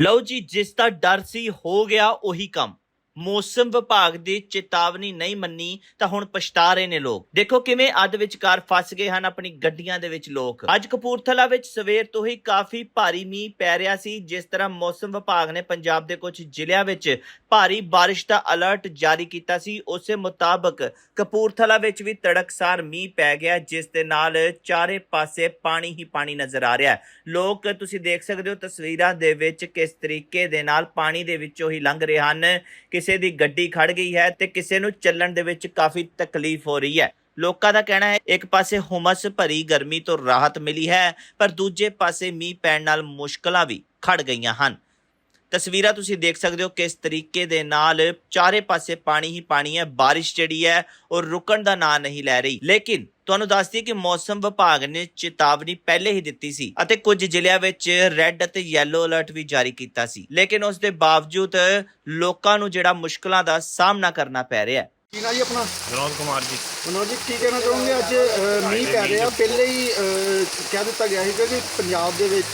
ਲਓ ਜੀ ਜਿਸ ਦਾ ਡਰ ਸੀ ਹੋ ਗਿਆ ਉਹੀ ਕੰਮ। ਮੌਸਮ ਵਿਭਾਗ ਦੀ ਚੇਤਾਵਨੀ ਨਹੀਂ ਮੰਨੀ ਤਾਂ ਹੁਣ ਪਛਤਾ ਰਹੇ ਨੇ ਲੋਕ। ਦੇਖੋ ਕਿਵੇਂ ਅੱਧ ਵਿਚਕਾਰ ਫਸ ਗਏ ਹਨ ਆਪਣੀ ਗੱਡੀਆਂ ਦੇ ਵਿੱਚ ਲੋਕ। ਅੱਜ ਕਪੂਰਥਲਾ ਵਿੱਚ ਸਵੇਰ ਤੋਂ ਹੀ ਕਾਫੀ ਭਾਰੀ ਮੀਂਹ ਪੈ ਰਿਹਾ ਸੀ, ਜਿਸ ਤਰ੍ਹਾਂ ਮੌਸਮ ਵਿਭਾਗ ਨੇ ਪੰਜਾਬ ਦੇ ਕੁਝ ਜ਼ਿਲ੍ਹਿਆਂ ਵਿੱਚ ਭਾਰੀ ਬਾਰਿਸ਼ ਦਾ ਅਲਰਟ ਜਾਰੀ ਕੀਤਾ ਸੀ। ਉਸੇ ਮੁਤਾਬਕ ਕਪੂਰਥਲਾ ਵਿੱਚ ਵੀ ਤੜਕਸਾਰ ਮੀਂਹ ਪੈ ਗਿਆ, ਜਿਸ ਦੇ ਨਾਲ ਚਾਰੇ ਪਾਸੇ ਪਾਣੀ ਹੀ ਪਾਣੀ ਨਜ਼ਰ ਆ ਰਿਹਾ ਹੈ। ਲੋਕ, ਤੁਸੀਂ ਦੇਖ ਸਕਦੇ ਹੋ ਤਸਵੀਰਾਂ ਦੇ ਵਿੱਚ ਕਿਸ ਤਰੀਕੇ ਦੇ ਨਾਲ ਪਾਣੀ ਦੇ ਵਿੱਚੋਂ ਹੀ ਲੰਘ ਰਹੇ ਹਨ। ਕਿਸੇ ਕਿਸੇ ਦੀ ਗੱਡੀ ਖੜ ਗਈ ਹੈ ਤੇ ਕਿਸੇ ਨੂੰ ਚੱਲਣ ਦੇ ਵਿੱਚ ਕਾਫੀ ਤਕਲੀਫ ਹੋ ਰਹੀ ਹੈ। ਲੋਕਾਂ ਦਾ ਕਹਿਣਾ ਹੈ, ਇੱਕ ਪਾਸੇ ਹੁਮਸ ਭਰੀ ਗਰਮੀ ਤੋਂ ਰਾਹਤ ਮਿਲੀ ਹੈ, ਪਰ ਦੂਜੇ ਪਾਸੇ ਮੀਂਹ ਪੈਣ ਨਾਲ ਮੁਸ਼ਕਲਾਂ ਵੀ ਖੜ ਗਈਆਂ ਹਨ। ਤਸਵੀਰਾਂ ਤੁਸੀਂ ਦੇਖ ਸਕਦੇ ਹੋ ਕਿਸ ਤਰੀਕੇ ਦੇ ਨਾਲ ਚਾਰੇ ਪਾਸੇ ਪਾਣੀ ਹੀ ਪਾਣੀ ਹੈ, ਬਾਰਿਸ਼ ਜਿਹੜੀ ਹੈ ਉਹ ਰੁਕਣ ਦਾ ਨਾਂ ਨਹੀਂ ਲੈ ਰਹੀ। ਲੇਕਿਨ ਤੁਹਾਨੂੰ ਦੱਸ ਦਈਏ ਕਿ ਮੌਸਮ ਵਿਭਾਗ ਨੇ ਚੇਤਾਵਨੀ ਪਹਿਲੇ ਹੀ ਦਿੱਤੀ ਸੀ ਅਤੇ ਕੁਝ ਜ਼ਿਲ੍ਹਿਆਂ ਵਿੱਚ ਰੈੱਡ ਅਤੇ ਯੈਲੋ ਅਲਰਟ ਵੀ ਜਾਰੀ ਕੀਤਾ ਸੀ। ਲੇਕਿਨ ਉਸ ਦੇ ਬਾਵਜੂਦ ਲੋਕਾਂ ਨੂੰ ਜਿਹੜਾ ਮੁਸ਼ਕਲਾਂ ਦਾ ਸਾਹਮਣਾ ਕਰਨਾ ਪੈ ਰਿਹਾ ਹੈ ਕੀ ਨਾ ਜੀ ਆਪਣਾ? ਵਿਨੋਦ ਕੁਮਾਰ ਜੀ। ਮਨੋਜ ਜੀ ਕੀ ਕਹਿਣਾ ਚਾਹੋਗੇ? ਅੱਜ ਅ, ਮੀਂਹ ਪੈ ਰਿਹਾ। ਪਹਿਲੇ ਹੀ ਅ, ਕਹਿ ਦਿੱਤਾ ਗਿਆ ਸੀਗਾ ਕਿ ਪੰਜਾਬ ਦੇ ਵਿੱਚ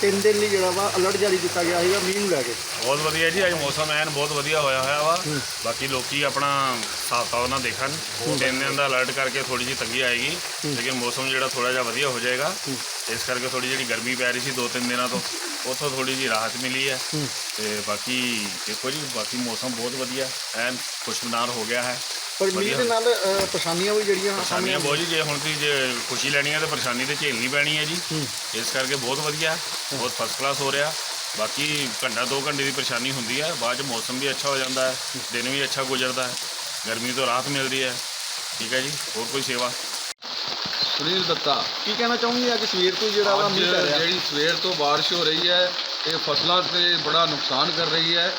ਤਿੰਨ ਦਿਨ ਲਈ ਜਿਹੜਾ ਵਾ ਅਲਰਟ ਜਾਰੀ ਕੀਤਾ ਗਿਆ ਸੀਗਾ ਮੀਂਹ ਨੂੰ ਲੈ ਕੇ। ਬਹੁਤ ਵਧੀਆ ਜੀ ਅੱਜ ਮੌਸਮ ਐਨ ਬਹੁਤ ਵਧੀਆ ਹੋਇਆ ਹੋਇਆ ਵਾ। ਬਾਕੀ ਲੋਕੀ ਆਪਣਾ ਹਿਸਾਬ ਕਿਤਾਬ ਨਾਲ ਦੇਖਣ। ਤਿੰਨ ਦਿਨ ਦਾ ਅਲਰਟ ਕਰਕੇ ਥੋੜੀ ਜਿਹੀ ਤੰਗੀ ਆਏਗੀ। ਲੇਕਿਨ ਮੌਸਮ ਜਿਹੜਾ ਥੋੜਾ ਜਿਹਾ ਵਧੀਆ ਹੋ ਜਾਏਗਾ। ਇਸ ਕਰਕੇ ਥੋੜੀ ਜਿਹੜੀ ਗਰਮੀ ਪੈ ਰਹੀ ਸੀ ਦੋ ਤਿੰਨ ਦਿਨਾਂ ਤੋਂ ਉੱਥੋਂ ਥੋੜੀ ਜਿਹੀ ਰਾਹਤ ਮਿਲੀ ਹੈ। ਤੇ ਬਾਕੀ ਦੇਖੋ ਜੀ ਬਾਕੀ ਮੌਸਮ ਬਹੁਤ ਵਧੀਆ ਐਨ ਖੁਸ਼ਮਨਾਰ ਹੋ ਗਿਆ ਹੈ। ਪਰ ਮੀਂਹ। ਦੇ ਨਾਲ ਪਰੇਸ਼ਾਨੀਆਂ ਵੀ ਜਿਹੜੀਆਂ ਪਰੇਸ਼ਾਨੀਆਂ ਬਹੁਤ ਜੀ ਜੇ ਹੁਣ ਤੁਸੀਂ ਜੇ ਖੁਸ਼ੀ ਲੈਣੀ ਹੈ ਤੇ ਪਰੇਸ਼ਾਨੀ ਤੇ ਝੇਲਣੀ ਪੈਣੀ ਹੈ ਜੀ। ਇਸ ਕਰਕੇ ਬਹੁਤ ਵਧੀਆ ਬਹੁਤ ਫਸਟ ਕਲਾਸ ਹੋ ਰਿਹਾ। ਬਾਕੀ ਘੰਟਾ ਦੋ ਘੰਟੇ ਦੀ ਪਰੇਸ਼ਾਨੀ ਹੁੰਦੀ ਹੈ ਬਾਅਦ ਚ ਮੌਸਮ ਵੀ ਅੱਛਾ ਹੋ ਜਾਂਦਾ ਹੈ। ਦਿਨ ਵੀ ਅੱਛਾ ਗੁਜ਼ਰਦਾ ਹੈ ਗਰਮੀ ਤੋਂ ਰਾਹਤ ਮਿਲਦੀ ਹੈ। ਠੀਕ ਹੈ ਜੀ ਹੋਰ ਕੋਈ ਸੇਵਾ? ਸੁਨੀਲ ਦੱਤਾ। ਕੀ ਕਹਿਣਾ ਚਾਹੋਗੇ? ਅੱਜ ਸਵੇਰ ਤੋਂ ਜਿਹੜਾ ਵਾ ਅੱਜ ਮੀਂਹ ਪੈ ਰਿਹਾ। ਜਿਹੜੀ ਸਵੇਰ ਤੋਂ ਬਾਰਿਸ਼ ਹੋ ਰਹੀ ਹੈ ਇਹ ਫਸਲਾਂ ਤੇ ਬੜਾ ਨੁਕਸਾਨ ਕਰ ਰਹੀ ਹੈ।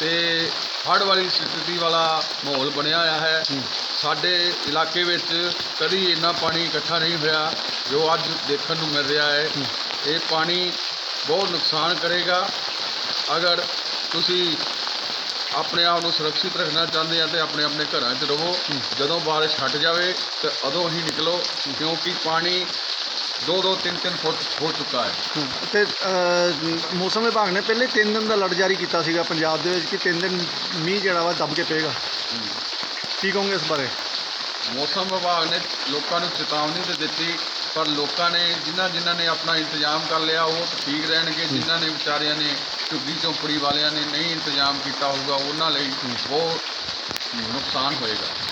ਤੇ ਹੜ੍ਹ ਵਾਲੀ ਸਥਿਤੀ ਵਾਲਾ ਮਾਹੌਲ ਬਣਿਆ ਹੋਇਆ ਹੈ। ਸਾਡੇ ਇਲਾਕੇ ਵਿੱਚ ਕਦੀ ਇੰਨਾ ਪਾਣੀ ਇਕੱਠਾ ਨਹੀਂ ਹੋਇਆ ਜੋ ਅੱਜ ਦੇਖਣ ਨੂੰ ਮਿਲ ਰਿਹਾ ਹੈ। ਇਹ ਪਾਣੀ ਬਹੁਤ ਨੁਕਸਾਨ ਕਰੇਗਾ। ਅਗਰ ਤੁਸੀਂ ਆਪਣੇ ਆਪ ਨੂੰ ਸੁਰੱਖਿਅਤ ਰੱਖਣਾ ਚਾਹੁੰਦੇ ਆ ਤੇ ਆਪਣੇ ਆਪਣੇ ਘਰਾਂ 'ਚ ਰਹੋ। ਜਦੋਂ ਬਾਰਿਸ਼ ਹਟ ਜਾਵੇ ਤੇ ਉਦੋਂ ਹੀ ਨਿਕਲੋ ਕਿਉਂਕਿ ਪਾਣੀ 2-2 3-3 ਫੁੱਟ ਹੋ ਚੁੱਕਾ ਹੈ। ਤੇ ਮੌਸਮ ਵਿਭਾਗ ਨੇ ਪਹਿਲੇ ਤਿੰਨ ਦਿਨ ਦਾ ਅਲਰਟ ਜਾਰੀ ਕੀਤਾ ਸੀਗਾ ਪੰਜਾਬ ਦੇ ਵਿੱਚ ਕਿ ਤਿੰਨ ਦਿਨ ਮੀਂਹ ਜਿਹੜਾ ਵਾ ਦੱਬ ਕੇ ਪਏਗਾ। ਕੀ ਕਹੋਗੇ ਇਸ ਬਾਰੇ? ਮੌਸਮ ਵਿਭਾਗ ਨੇ ਲੋਕਾਂ ਨੂੰ ਚੇਤਾਵਨੀ ਤੇ ਦਿੱਤੀ ਪਰ ਲੋਕਾਂ ਨੇ ਜਿਨ੍ਹਾਂ ਜਿਨ੍ਹਾਂ ਨੇ ਆਪਣਾ ਇੰਤਜ਼ਾਮ ਕਰ ਲਿਆ ਉਹ ਠੀਕ ਰਹਿਣਗੇ। ਜਿਨ੍ਹਾਂ ਨੇ ਵਿਚਾਰਿਆਂ ਨੇ ਝੁੱਗੀ ਝੌਂਪੜੀ ਵਾਲਿਆਂ ਨੇ ਨਹੀਂ ਇੰਤਜ਼ਾਮ ਕੀਤਾ ਹੋਊਗਾ ਉਹਨਾਂ ਲਈ ਬਹੁਤ ਨੁਕਸਾਨ ਹੋਏਗਾ।